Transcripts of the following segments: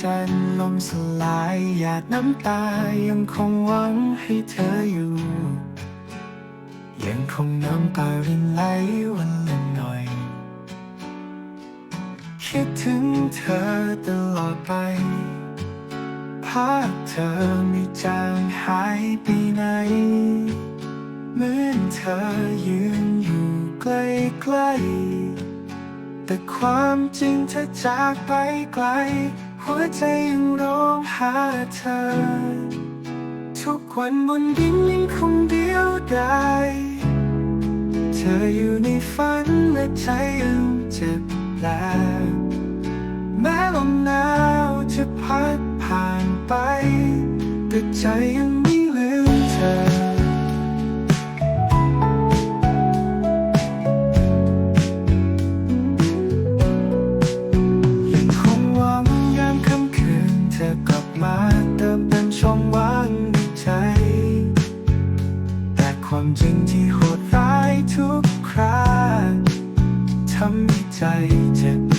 จันทร์ลมสลายหยาดน้ำตายังคงหวังให้เธออยู่ ยังคงน้ำตารินไหลวันละหน่อย คิดถึงเธอตลอดไปภาพเธอไม่จางหายไปไหน เหมือนเธอยืนอยู่ใกล้ๆแต่ความจริงเธอจากไปไกล หัวใจยังร้องหาเธอ ทุกวันบนดินยังคงเดียวดายเธออยู่ในฝันและใจยังเจ็บแผลแม้ลมหนาวจะพัดผ่านไปแต่ใจยังไม่ลืมเธอ ความจริงที่โหดร้ายทุกคราทำให้ใจเจ็บ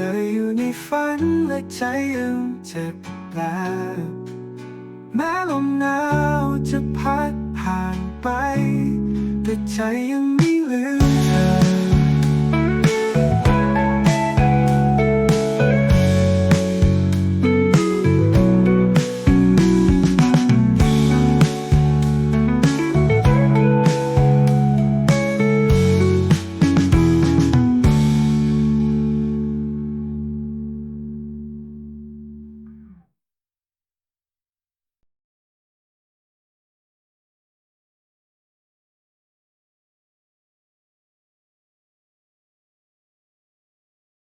ออยู่ในฝันและใจยังเจ็บแผลแม้ลมหนาวจะพัดผ่านไป แต่ใจยังไม่ลืม